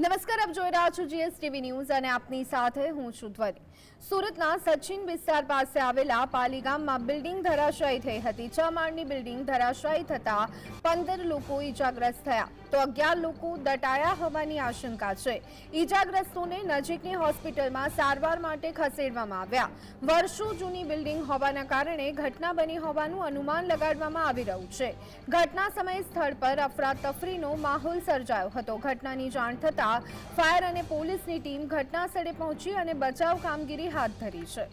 નમસ્કાર, આપ જોઈ રહ્યા છો જીએસટીવી ન્યૂઝ અને આપની સાથે હું છું ધ્વની. સુરતના સચિન વિસ્તાર પાસે આવેલા પાલી ગામમાં બિલ્ડિંગ ધરાશાયી થઈ હતી. છ માળની બિલ્ડિંગ ધરાશાયી થતા પંદર લોકો ઈજાગ્રસ્ત થયા. તો અગિયાર લોકો દટાયા હોવાની આશંકા છે. ઈજાગ્રસ્તોને નજીકની હોસ્પિટલમાં સારવાર માટે ખસેડવામાં આવ્યા. વર્ષો જૂની બિલ્ડિંગ હોવાના કારણે ઘટના બની હોવાનું અનુમાન લગાડવામાં આવી રહ્યું છે. ઘટના સમયે સ્થળ પર અફરાતફરીનો માહોલ સર્જાયો હતો. ઘટનાની જાણ થતાં ફાયર અને પોલીસની ટીમ ઘટના સ્થળે પહોંચી અને બચાવ કામગીરી હાથ ધરી છે.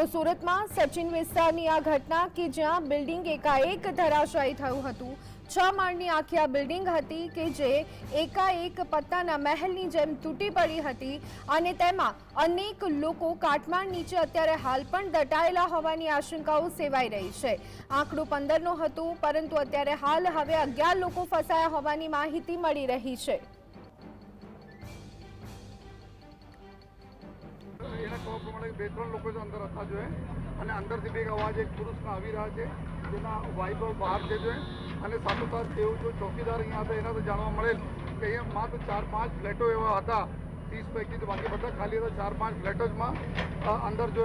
તો સુરતમાં સચિન વિસ્તારની આ ઘટના કે જ્યાં બિલ્ડિંગ એકાએક ધરાશાયી થયું હતું. છ માળની આખી આ બિલ્ડિંગ હતી કે જે એકાએક પત્તાના મહેલની જેમ તૂટી પડી હતી અને તેમાં અનેક લોકો કાટમાળ નીચે અત્યારે હાલ પણ દટાયેલા હોવાની આશંકાઓ સેવાઈ રહી છે. આંકડું પંદરનો હતું, પરંતુ અત્યારે હાલ હવે અગિયાર લોકો ફસાયા હોવાની માહિતી મળી રહી છે. બે ત્રણ લોકો જો અંદર હતા જોઈએ અને અંદરથી બે અવાજ એક પુરુષના આવી રહ્યા છે. જેના વાઇફ બહાર છે જોઈએ અને સાથોસાથ તેઓ જો ચોકીદાર અહીંયા હતા, એના તો જાણવા મળેલ કે અહીંયા માત્ર ચાર પાંચ ફ્લેટો એવા હતા. ત્રીસ પૈકી બાકી બધા ખાલી હતા, ચાર પાંચ ફ્લેટોમાં અંદર જો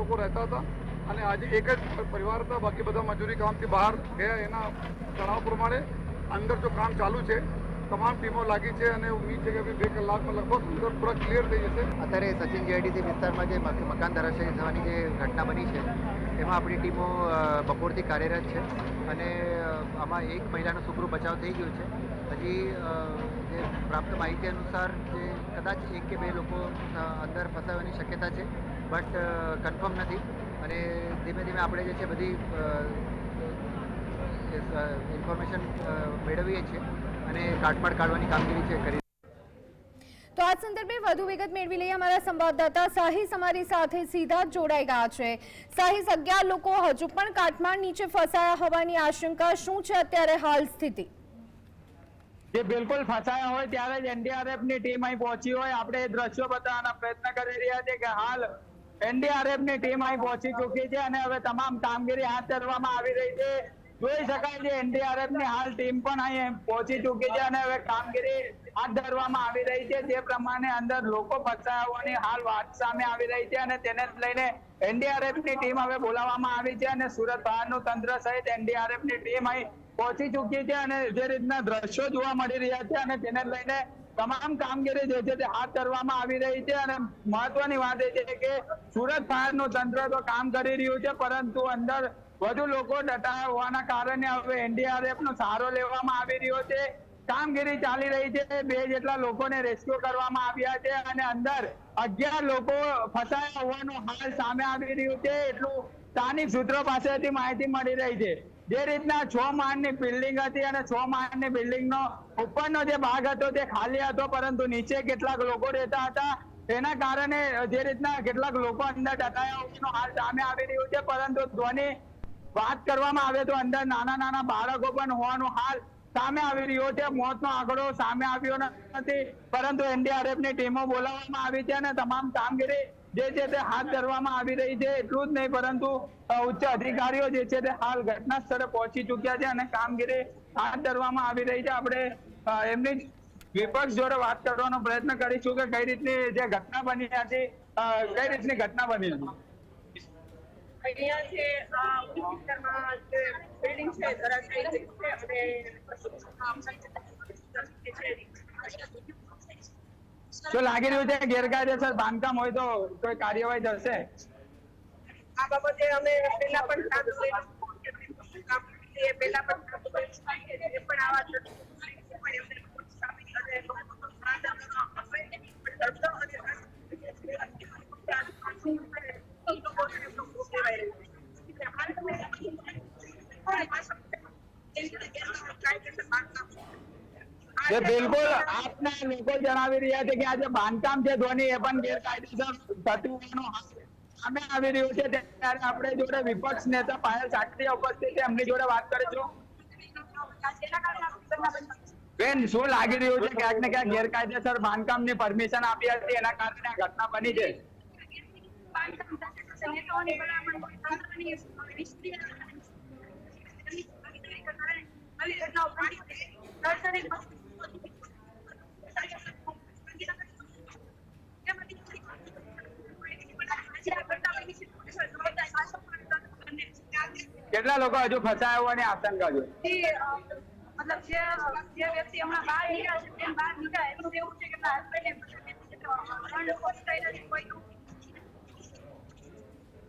લોકો રહેતા હતા. અને આજે એક જ પરિવાર હતા, બાકી બધા મજૂરી કામથી બહાર ગયા. એના જણાવ પ્રમાણે અંદર જો કામ ચાલુ છે તમામ ટીમો લાગી છે અને ઉમ્મીદ છે કે બે કલાકમાં લગભગ પૂરા ક્લિયર થઈ જશે. અત્યારે સચિન જીઆઈડીસી વિસ્તારમાં જે મક- મકાન ધરાશયી થવાની જે ઘટના બની છે, એમાં આપણી ટીમો બપોરથી કાર્યરત છે અને આમાં એક મહિલાનો સુખરૂપ બચાવ થઈ ગયો છે. હજી જે પ્રાપ્ત માહિતી અનુસાર જે કદાચ એક કે બે લોકો અંદર ફસાવાની શક્યતા છે, બટ કન્ફર્મ નથી. અને ધીમે ધીમે આપણે જે છે બધી ઇન્ફોર્મેશન મેળવીએ છીએ. અને કાટમાળ કાઢવાની કામગીરી છે કરી તો આ સંદર્ભે વધુ વિગત મેળવી લઈએ અમારા સંવાદદાતા સાહિસ અમારી સાથે સીધા જોડાઈ ગયા છે. સાહિસ અગિયાર લોકો હજુ પણ કાટમાળ નીચે ફસાયા હોવાની આશંકા શું છે? અત્યારે હાલ સ્થિતિ? જે બિલકુલ ફસાયા હોય ત્યારે જ એનડીઆરએફની ટીમ અહીં પહોંચી હોય. આપણે એ દ્રશ્યો બતાવવાના પ્રયત્ન કરી રહ્યા છે કે હાલ એનડીઆરએફની ટીમ અહીં પહોંચી ચૂકી છે અને હવે તમામ કામગીરી હાથ ધરવામાં આવી રહી છે. જોઈ શકાય છે એનડીઆરએફની હાલ ટીમ પણ અહીં પહોંચી ચૂકી છે અને હવે કામગીરી હાથ ધરવામાં આવી રહી છે. જે પ્રમાણે અંદર લોકો ફસાયા હાલ વાત સામે આવી રહી છે અને તેને લઈને એનડીઆરએફની ટીમ હવે બોલાવવામાં આવી છે અને સુરત બહારનું તંત્ર સહિત એનડીઆરએફની ટીમ અહીં પહોંચી ચૂકી છે અને જે રીતના દ્રશ્યો જોવા મળી રહ્યા છે અને તેને લઈને તમામ કામગીરી જે છે તે હાથ ધરવામાં આવી રહી છે અને મહત્વની વાત એ છે કે સુરત ફાયરનું તંત્ર તો કામ કરી રહ્યું છે, પરંતુ અંદર વધુ લોકો દટાયા કારણે હવે એનડીઆરએફ નો સહારો લેવામાં આવી રહ્યો છે. કામગીરી ચાલી રહી છે. બે જેટલા લોકોને રેસ્ક્યુ કરવામાં આવ્યા છે અને અંદર અગિયાર લોકો ફસાયા હોવાનું હાલ સામે આવી રહ્યું છે. એટલું સ્થાનિક સૂત્રો પાસેથી માહિતી મળી રહી છે. જે રીતના છ માળની બિલ્ડિંગ હતી અને છ માળની બિલ્ડિંગનો ઉપરનો જે ભાગ હતો તે ખાલી હતો, પરંતુ નીચે કેટલાક લોકો રહેતા હતા. તેના કારણે જે રીતના કેટલાક લોકો અંદર દટાયા હોવાનું હાલ સામે આવી રહ્યું છે. પરંતુ ધ્વનિ વાત કરવામાં આવે તો અંદર નાના નાના બાળકો પણ હોવાનું હાલ સામે આવી રહ્યો છે. મોતનો આંકડો સામે આવ્યો નથી. પરંતુ એનડીઆરએફ ટીમો બોલાવવામાં આવી છે અને તમામ કામગીરી જે છે તે હાથ ધરવામાં આવી રહી છે. એટલું જ નહીં, પરંતુ ઉચ્ચ અધિકારીઓ જે છે તે હાલ ઘટના સ્થળે પહોંચી ચુક્યા છે અને કામગીરી હાથ ધરવામાં આવી રહી છે. આપણે એમની વિપક્ષ જોડે વાત કરવાનો પ્રયત્ન કરીશું કે કઈ રીતની જે ઘટના બની હતી કઈ રીતની ઘટના બની હતી અહીંયા છે આ વિસ્તારમાં જે શું લાગી રહ્યું છે ગેરકાયદેસર બાંધકામ હોય તો કોઈ કાર્યવાહી થશે આ બાબતે અમે પહેલા પણ કામ પહેલા પણ. પણ આવા જણ પણ એમને કોઈ સામી અને લોકો સાદા આવે, પણ ધરતો અને એ લોકોને એમનો ભોગ લેવાઈ રહ્યો છે. એટલે હાલ તમે તમારી પાસે એ રીતે ગેરકાયદેસર બાંધકામ બિલકુલ. આપના લોકો જણાવી રહ્યા છે કે આજે બાંધકામ છે ધોની એ પણ ગેરકાયદેસર થતું હોવાનું સામે આવી રહ્યું છે. ત્યારે આપણે જોડે વિપક્ષ નેતા પાયલ સાટરિયા ઉપસ્થિત છે. એમની જોડે વાત કરીશું. બેન શું લાગી રહ્યું છે? ક્યાંક ને ક્યાંક ગેરકાયદેસર બાંધકામની પરમિશન આપી હતી. એના કારણે આ ઘટના બની છે બાંધકામ થશે, થશે. નેતાઓની ભલામણ કોઈ તંત્ર પાણી નિષ્ક્રિય એમની ભાગીદારી કરનારે આવી ઘટનાઓ ઘણી છે. નર્સરી કેટલા લોકો હજુ ફસાયા હોવાની આશંકા છે મતલબ જે જે વ્યક્તિ હમણાં બહાર નીકળ્યા છે તેમ બહાર નીકળ્યા એનું એવું છે કે એમના હસબન્ડે ત્રણ લોકો ફસાયેલા છે કોઈ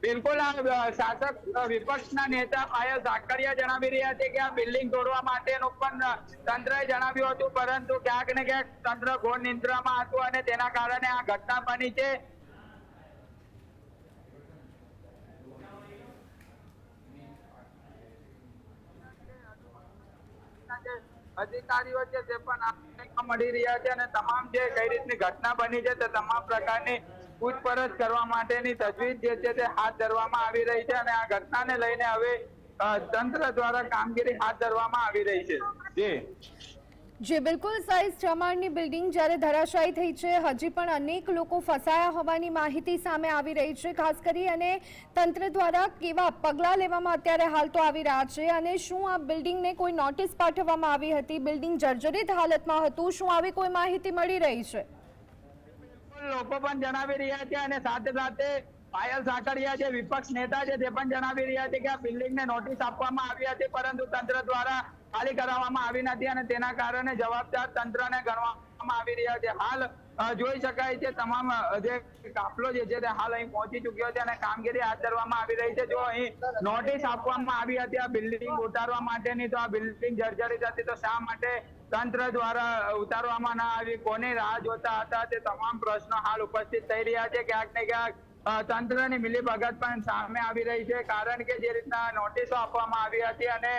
બિલકુલ આ શાસક વિપક્ષ વિપક્ષના નેતા પાયલ ઝાકરિયા જણાવી રહ્યા છે કે આ બિલ્ડિંગ તોડવા માટેનું પણ તંત્ર તંત્રએ જણાવ્યું હતું પરંતુ ક્યાંક ને ક્યાંક તંત્ર ઘોર નિંદ્રામાં હતું અને તેના કારણે આ ઘટના બની છે. અધિકારીઓ છે તે પણ મળી રહ્યા છે અને તમામ જે કઈ રીતની ઘટના બની છે, તે તમામ પ્રકારની પૂછપરછ કરવા માટેની તજવીજ જે છે, તે હાથ ધરવામાં આવી રહી છે અને આ ઘટનાને લઈને હવે તંત્ર દ્વારા કામગીરી હાથ ધરવામાં આવી રહી છે. જી. જે બિલકુલ સાઈઝ ચમાણની બિલ્ડિંગ જ્યારે ધરાશાયી થઈ છે, હજી પણ અનેક લોકો ફસાયા હોવાની માહિતી સામે આવી રહી છે. ખાસ કરી અને તંત્ર દ્વારા કેવા પગલાં લેવામાં અત્યારે હાલ તો આવી રહ્યા છે અને શું આ બિલ્ડિંગને કોઈ નોટિસ પાઠવવામાં આવી હતી? બિલ્ડિંગ જર્જરિત હાલતમાં હતું. શું આવી કોઈ માહિતી મળી રહી છે? લોકો પણ જણાવી રહ્યા છે અને સાથે સાથે પાયલ સાકરિયા જે વિપક્ષ નેતા છે, તે પણ જણાવી રહ્યા છે કે આ બિલ્ડિંગને નોટિસ આપવામાં આવી હતી, પરંતુ તંત્ર દ્વારા ખાલી કરાવવામાં આવી નથી અને તેના કારણે જવાબદાર તંત્રને ગણવામાં આવી રહ્યા છે. હાલ જોઈ શકાય છે તમામ જે કાફલો જે છે તે હાલ અહીં પહોંચી ચુક્યો છે અને કામગીરી હાથ ધરવામાં આવી રહી છે. જો અહીં નોટિસ આપવામાં આવી હતી આ બિલ્ડિંગ ઉતારવા માટેની, તો આ બિલ્ડિંગ જર્જરિત હતી, તો શા માટે તંત્ર દ્વારા ઉતારવામાં ના આવી? કોની રાહ જોતા હતા? તે તમામ પ્રશ્નો હાલ ઉપસ્થિત થઈ રહ્યા છે. ક્યાંક ને ક્યાંક તંત્રની મિલીભગત પણ સામે આવી રહી છે, કારણ કે જે રીતના નોટિસો આપવામાં આવી હતી અને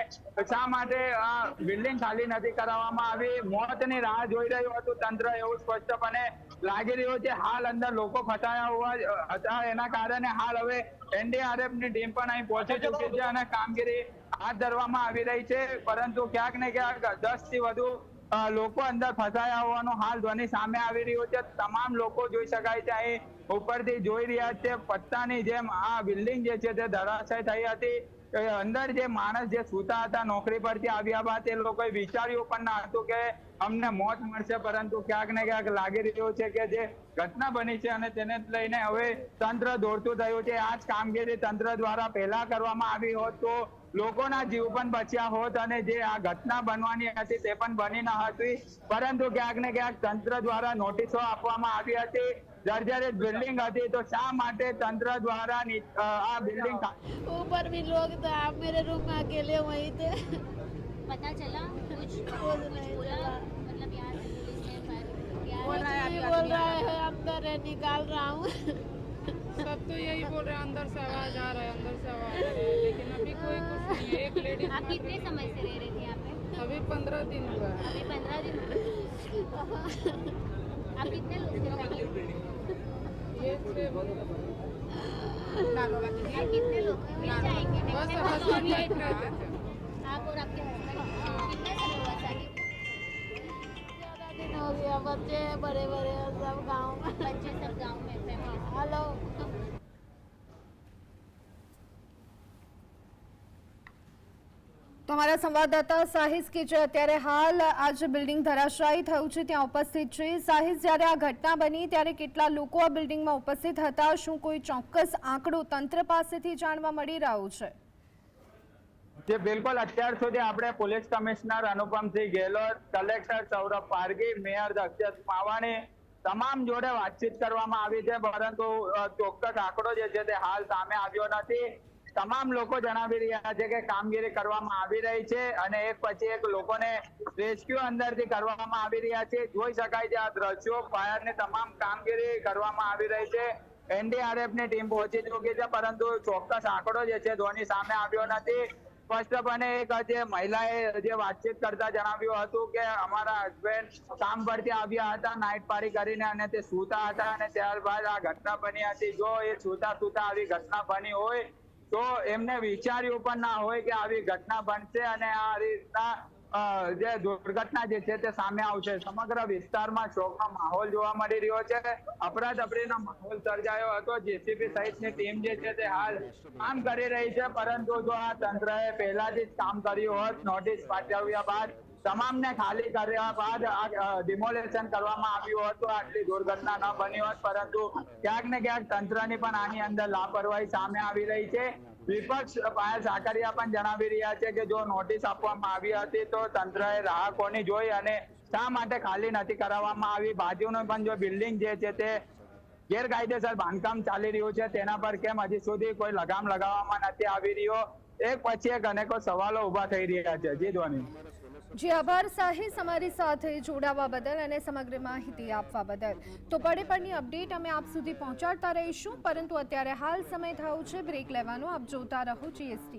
શા માટે આ બિલ્ડિંગ ખાલી નથી કરાવવામાં આવી? મોતની રાહ જોઈ રહ્યું હતું તંત્ર એવું સ્પષ્ટપણે લાગી રહ્યું છે, હાલ અંદર લોકો ફસાયા હોવા હતા એના કારણે હાલ હવે એનડીઆરએફની ટીમ પણ અહીં પહોંચી ચૂકી છે અને કામગીરી હાથ ધરવામાં આવી રહી છે, પરંતુ ક્યાંક ને ક્યાંક દસથી વધુ લોકો અંદર ફસાયા હોવાનો હાલ ધ્વનિ સામે આવી રહ્યું છે. તમામ લોકો જોઈ શકાય છે. અહીં ઉપરથી જોઈ રહ્યા છે, પત્તાની જેમ આ બિલ્ડિંગ જે છે તે ધરાશય થઈ હતી. અંદર જે માણસ જે સૂતા હતા નોકરી પરથી આવ્યા બાદ એ લોકોએ વિચાર્યું પણ ના હતું કે અમને મોત મળશે પરંતુ ક્યાંક ને ક્યાંક લાગી રહ્યું છે કે જે ઘટના બની છે અને તેને લઈને હવે તંત્ર દોડતું થયું છે આ જ કામગીરી તંત્ર દ્વારા પહેલા કરવામાં આવી હોત તો લોકોના જીવ પણ બચ્યા હોત અને જે આ ઘટના બનવાની હતી તે પણ બની ન હતી પરંતુ ક્યાંક ને ક્યાંક તંત્ર દ્વારા નોટિસો આપવામાં આવી હતી જર્જરિત બિલ્ડિંગ હતી તો શા માટે તંત્ર દ્વારા ની- અ, આ બિલ્ડિંગ ऊपर भी लोग थे आप मेरे रूम में अकेले वहीं थे पता चला कुछ कुछ नहीं बोला मतलब से है बोल रहा है अंदर है निकाल रहा हूँ। सब तो यही बोल रहे हैं अंदर से आवाज़ आ रहा है अंदर से आवाज़ आ रहा है लेकिन अभी कोई कुछ नहीं है एक लेडीज़ आप कितने समय से रह रहे थे यहाँ पे? अभी पंद्रह दिन हुआ है। अभी पंद्रह दिन आप कितने लोग थे? family? ये से आप कितने लोग थे? मिल जाएँगे। बस हस्बैंड वाइफ रहते थे आप और आपके दिन हो गया बच्चे हैं बड़े बड़े हैं सब गाँव में बच्चे सब गांव में फैमिली हेलो તો અમારા સંવાદદાતા સાહિસ કે જે અત્યારે હાલ આ જે બિલ્ડિંગ ધરાશાયી થયું છે ત્યાં ઉપસ્થિત છે સાહિસ જ્યારે આ ઘટના બની ત્યારે કેટલા લોકો આ બિલ્ડિંગમાં ઉપસ્થિત હતા શું કોઈ ચોક્કસ આંકડો તંત્ર પાસેથી જાણવા મળી રહ્યું છે જે બિલકુલ અત્યાર સુધી આપણે police commissioner Anupamsinh Gehlot, collector Saurabh Pargi, mayor Dakshesh Mavani તમામ જોડે વાતચીત કરવામાં આવી છે. પરંતુ ચોક્કસ આંકડો જે છે તે હાલ સામે આવ્યો નથી. તમામ લોકો જણાવી રહ્યા છે કે કામગીરી કરવામાં આવી રહી છે અને એક પછી એક લોકોને રેસ્ક્યુ અંદરથી કરવામાં આવી રહ્યા છે. જોઈ શકાય છે આ દ્રશ્યો ફાયરની તમામ કામગીરી કરવામાં આવી રહી છે. એનડીઆરએફની ટીમ પહોંચી ચૂકી છે, પરંતુ ચોક્કસ આંકડો જે છે ધોની સામે આવ્યો નથી. સ્પષ્ટપણે એક જે મહિલાએ જે વાતચીત કરતા જણાવ્યું હતું કે અમારા હસબન્ડ કામ પરથી આવ્યા હતા નાઇટ પારી કરીને અને તે સૂતા હતા અને ત્યારબાદ આ ઘટના બની હતી. જો એ સૂતા સૂતા આવી ઘટના બની હોય, તો એમને વિચાર્યું પણ ના હોય કે આવી ઘટના બનશે અને આ રીતના જે દુર્ઘટના જે છે તે સામે આવશે. સમગ્ર વિસ્તારમાં શોકનો માહોલ જોવા મળી રહ્યો છે. અફરાતફરીનો માહોલ સર્જાયો હતો. જેસીબી સહિતની ટીમ જે છે તે હાલ કામ કરી રહી છે. પરંતુ જો આ તંત્રએ પહેલાથી જ કામ કર્યું હોત, નોટિસ પાઠવ્યા બાદ, તમામને ખાલી કર્યા બાદ ડિમોલેશન કરવામાં આવ્યું હતું. આટલી દુર્ઘટના ન બની હોત. પરંતુ ક્યાંક ને ક્યાંક તંત્રની પણ આની અંદર લાપરવાહી સામે આવી રહી છે. વિપક્ષ પાયલ સાકરિયા પણ જણાવી રહ્યા છે કે જો નોટિસ આપવામાં આવી હતી તો તંત્રએ રાહકોની જોઈ અને શા માટે ખાલી નથી કરાવવામાં આવી? બાજુનું પણ જો બિલ્ડિંગ જે છે તે ગેરકાયદેસર બાંધકામ ચાલી રહ્યું છે, તેના પર કેમ હજી સુધી કોઈ લગામ લગાવવામાં નથી આવી રહ્યો? એક પછી એક અનેકો સવાલો ઊભા થઈ રહ્યા છે. જી જી, આભાર સાહિસ અમારી સાથે જોડાવા બદલ અને સમગ્ર માહિતી આપવા બદલ. તો પડે પડની અપડેટ અમે આપ સુધી પહોંચાડતા રહીશું, પરંતુ અત્યારે હાલ સમય થયો છે, બ્રેક લેવાનો. આપ જોતા રહો જીએસટી